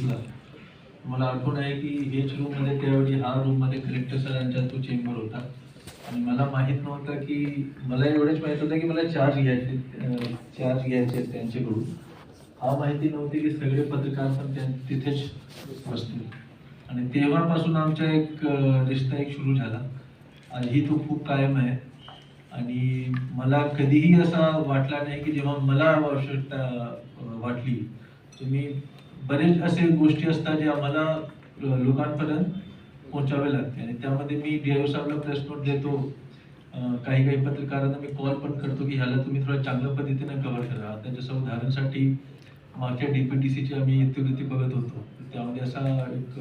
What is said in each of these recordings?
दिसला मला आठवण आहे की हेच रूममध्ये त्यावेळी हा रूममध्ये कलेक्टर सरांचा तो चेंबर होता. आणि मला माहीत नव्हतं की मला एवढंच माहीत होतं की मला चार्ज घ्यायचे चार्ज घ्यायचे आहेत त्यांच्याकडून. हा माहिती नव्हती की सगळे पत्रकार पण त्या तिथेच बसतील. आणि तेव्हापासून आमचा एक रिश्ता एक सुरू झाला. आजही तो खूप कायम आहे. आणि मला कधीही असा वाटला नाही की जेव्हा मला आवश्यकता वाटली तर मी बरेच असे गोष्टी असतात जे आम्हाला लोकांपर्यंत पोहोचावे लागते. आणि त्यामध्ये मी डी आय साहेबला प्रेस नोट देतो. काही काही पत्रकारांना मी कॉल पण करतो की ह्याला तुम्ही थोडं चांगल्या पद्धतीने कव्हर करा. आता जसं उदाहरणासाठी मागच्या सीची आम्ही इत्युक्ती बघत होतो. त्यामध्ये असा एक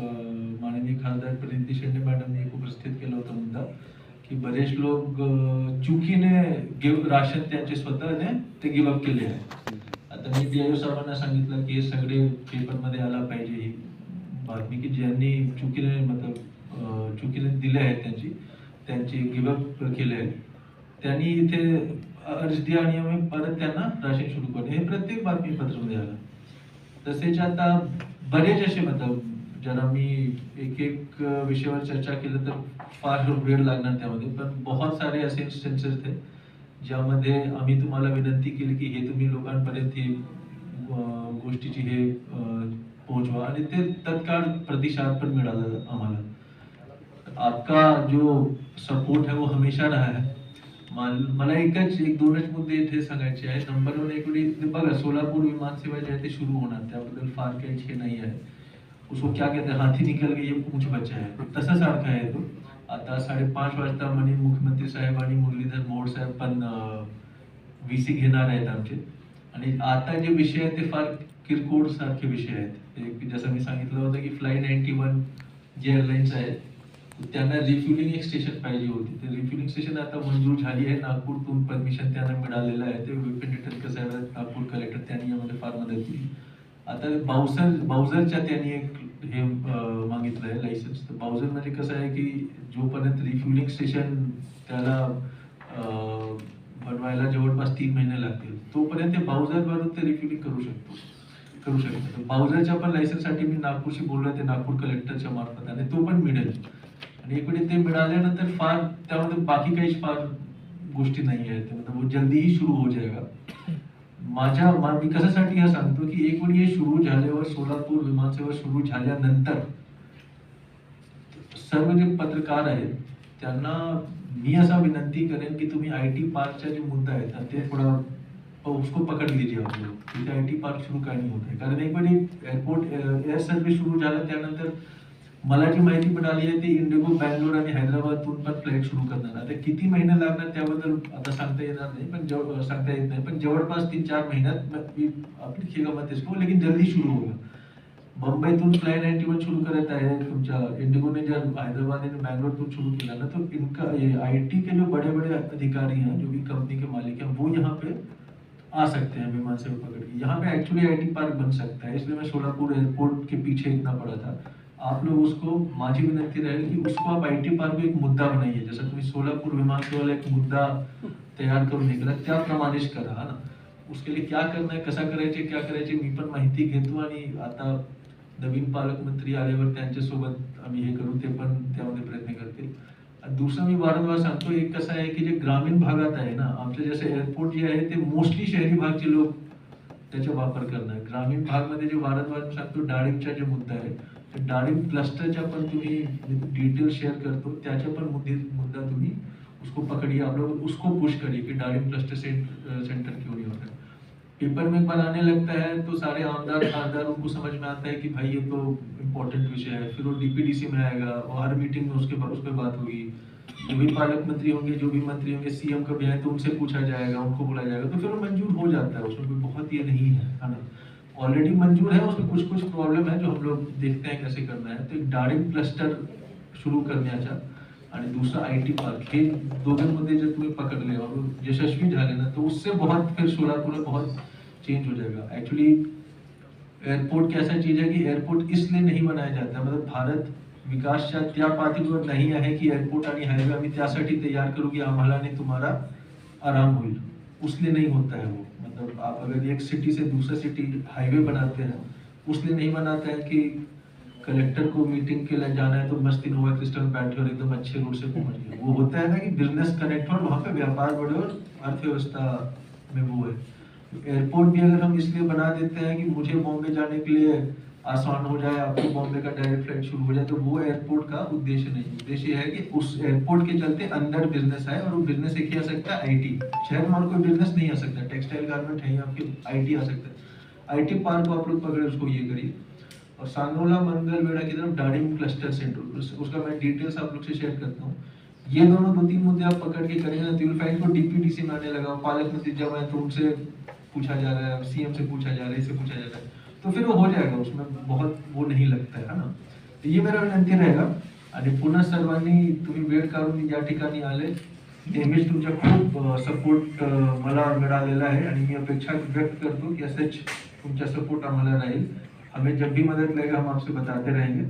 माननीय खासदार प्रिंती शेंडे मॅडमने एक उपस्थित केला होता मुद्दा की बरेच लोक चुकीने गिव राशन त्यांचे स्वतःने ते गिव्ह केले आहे आता मी डी साहेबांना सांगितलं की हे सगळे पेपरमध्ये आला पाहिजे ही बातमी की ज्यांनी चुकीने मतलब चुकीने दिले आहेत त्यांची त्यांची गिवअप केले आहेत. त्यांनी इथे अर्ज द्या आणि आम्ही परत त्यांना राशन सुरू करणे हे प्रत्येक बातमीपत्रामध्ये आलं. तसेच आता बरेच असे मतलब ज्यांना मी एक एक विषयावर चर्चा केलं तर फार वेळ लागणार त्यामध्ये पण बहुत सारे असे इन्स्टन्सेस आहेत ज्यामध्ये आम्ही तुम्हाला विनंती की हे तुम्ही लोकांपर्यंत ही गोष्टीची हे पोहोचवा. आणि प्रतिसाद आपका जो सपोर्ट है वो हमेशा रहा है. एक मुद्दे इथे नंबर वन एक फार हे उसको क्या कहते हैं? हाथी निकल गई, ये बच्चा आहे तसं सारखं तो. आता साडेपाच वाजता म्हणे मुख्यमंत्री साहेब आणि मुरलीधर मोहोळ साहेब पण व्ही सी घेणार आहेत आमचे. आणि आता जे विषय आहेत ते फार किरकोळ सारखे विषय आहेत. जसं मी सांगितलं होतं की फ्लाय नाईन्टी वन जे एअरलाईन्स आहेत त्यांना रिफ्युलिंग एक स्टेशन पाहिजे होती. ते रिफ्युलिंग स्टेशन आता मंजूर झाली आहे. नागपूरतून परमिशन त्यांना मिळालेलं आहे. ते विपिन टिटलकर साहेब नागपूर कलेक्टर त्यांनी यामध्ये फार मदत केली. आता बाउसर बाउझरच्या त्यांनी एक हे मागितलं आहे लायसन्स तर बाउझर म्हणजे कसं आहे की जोपर्यंत रिफ्युलिंग स्टेशन त्याला बनवायला जवळपास तीन महिने लागतील तोपर्यंत ते बाउझरवरून ते रिफ्युलिंग करू शकतो. करू शकतो. तर बाउझरच्या पण लायसन्ससाठी मी नागपूरशी बोललो ते नागपूर कलेक्टरच्या मार्फत आणि तो पण मिळेल. आणि इकडे ते मिळाल्यानंतर फार त्यामध्ये बाकी काही फार गोष्टी नाही आहेत. मतलब जल्दीही सुरू हो जाएगा माझ्या मा- मी कशासाठी हे सांगतो की एक वेळी सुरू झाल्यावर सोलापूर विमानसेवा सुरू झाल्यानंतर सर्व जे पत्रकार आहेत, त्यांना मी असा विनंती करेन की तुम्ही आय टी पार्कचा जे मुद्दा आहे ते थोडा उसको पकड लीजिए आप लोग. तिथे आय टी पार्क सुरू नाही होत आहे. कारण एक वेळी एअरपोर्ट, एअर सर्व्हिस सुरू झालं, त्यानंतर मला जी माहिती मिळाली आहे, ती इंडिगो बँगलोर आणि हैदराबादतून पण फ्लाईट सुरू करणार. आता किती महिने लागणार त्याबद्दल आता सांगता येणार नाही, पण जवळ सांगता येत नाही. पण जवळपास तीन चार महिन्यात मत इसको लेकिन जल्दी शुरू होगा मुंबईतून फ्लाय नाईन्टी वन सुरू करत आहे, तुमच्या इंडिगोने जर हैदराबाद आणि बैंगलोर शुरू किया ना तो इनका, ये आईटी के जो बड़े बड़े अधिकारी हैं, जो भी कंपनी के मालिक हैं, वो यहाँ पे आ सकते हैं, विमान सेवा पकड़ के। यहाँ पे एक्चुअली आईटी पार्क बन सकता है, इसलिए मैं सोलापुर एयरपोर्ट के पीछे इतना पड़ा था। आप लोग उसको माझी विनंती रहेगी की उसको आप आईटी पार्क एक मुद्दा बनाइए। जसं तुम्ही सोलापूर विमान सेवाला एक मुद्दा तयार करून निघाला त्याप्रमाणेच करा हा ना? उसके लिए क्या करना है, कसा करायचे, क्या करायचे, मी पण माहिती घेतो आणि आता नवीन पालकमंत्री आल्यावर त्यांच्यासोबत आम्ही हे करू, ते पण त्यामध्ये प्रयत्न करतील. दुसरं मी वारंवार सांगतो, एक कसं आहे की जे ग्रामीण भागात आहे ना आमचं जसं एअरपोर्ट जे आहे, ते मोस्टली शहरी भागचे लोक त्याचा वापर करणार. ग्रामीण भागमध्ये जे वारंवार सांगतो, डाळिंबचा जे मुद्दा आहे ते डाळिंब क्लस्टरच्या पण तुम्ही डिटेल शेअर करतो. त्याच्या पण मुद्दे मुद्दा तुम्ही उसको पकड़िए. आप लोग उसको पुश करिए कि डाळिंब क्लस्टर सेंटर क्यों नहीं होता पेपर में बनाने लगता है तो सारे आमदार, खासदार उनको समझ में आता है कि भाई ये तो इम्पोर्टेंट विषय है। फिर वो डीपीडीसी में आएगा और हर मीटिंग में उसके बाद उस पर बात होगी। जो भी पालक मंत्री होंगे, जो भी मंत्री होंगे सीएम कभी आए तो उनसे पूछा जाएगा, उनको बुलाया जाएगा। तो फिर वो मंजूर हो जाता है। उसमें कोई बहुत ये नहीं है ना? ऑलरेडी मंजूर है, उसमें कुछ कुछ प्रॉब्लम है जो हम लोग देखते हैं कैसे करना है। तो एक डाळिंब क्लस्टर सुरू करण्याचा आणि दुसरा आय टी पार्क हे। दोघांमध्ये जर तुम्ही पकडले और यशस्वी झाले ना तो उससे बहुत फिर सोलापुर में बहुत चेंज हो जाएगा। एक्चुअली एअरपोर्ट कैसा चीज़ है कि एयरपोर्ट इसलिए नहीं बनाया जाता मतलब भारत विकासच्या त्या पातळीवर नाही आहे की एअरपोर्ट आणि हायवे आम्ही त्यासाठी तैयार करू की आम्हाला आणि तुम्हाला आराम होईल। उसलिए नहीं होता है वो। मतलब आप अगर एक सिटी से दूसरा सिटी हाईवे बनाते हैं, उसलिए नहीं बनाते हैं कि कलेक्टर को मीटिंग के लिए जाना है तो मस्त इनोवा क्रिस्टल बैठे और एकदम अच्छे रूट से पहुँच गए वो होता है ना कि बिज़नेस कनेक्ट और वहाँ पे व्यापार बढ़े और अर्थव्यवस्था में वो है। एयरपोर्ट भी अगर हम इसलिए बना देते हैं कि मुझे बॉम्बे जाने के लिए आसान हो जाए, आपको बॉम्बे का डायरेक्ट फ़्लाइट शुरू हो जाए तो वो एयरपोर्ट का उद्देश्य नहीं उद्देश्य है कि उस एयरपोर्ट के चलते अंदर बिज़नेस आए और वो बिज़नेस एक ही आ सकता है आईटी शहर में और कोई बिज़नेस नहीं आ सकता। टेक्सटाइल गारमेंट है आपके आईटी आ सकता है। आईटी पार्क को आप लोग पकड़े, उसको ये करिए। और सांगोला मंगलवेड़ा की तरफ़ डाडिंग क्लस्टर सेंटर उसका मैं डिटेल्स आप लोग से शेयर करता हूँ। ये दोनों दो तीन मुद्दे आप पकड़ के करेंगे तो फ़ाइल को डीपीडीसी में आने लगा, पालक मंत्री जब आए तो उनसे पूछा जा रहा है सीएम से पूछा जा रहा है, इससे पूछा जा रहा है। तो फिर वो हो जाएगा, उसमें बहुत वो नहीं लगता है ना? तर ये मेरा विनंती रहेगा। आणि पुन्हा सर्वांनी, तुम्ही वेळ काढून या ठिकाणी आले। नेहमीच तुमचा खूप सपोर्ट मला मिळालेला आहे आणि मी अपेक्षा व्यक्त करतो की असंच तुमचा सपोर्ट आम्हाला राहील। हमें जब भी मदद लगेगा हम आपसे बताते रहेंगे।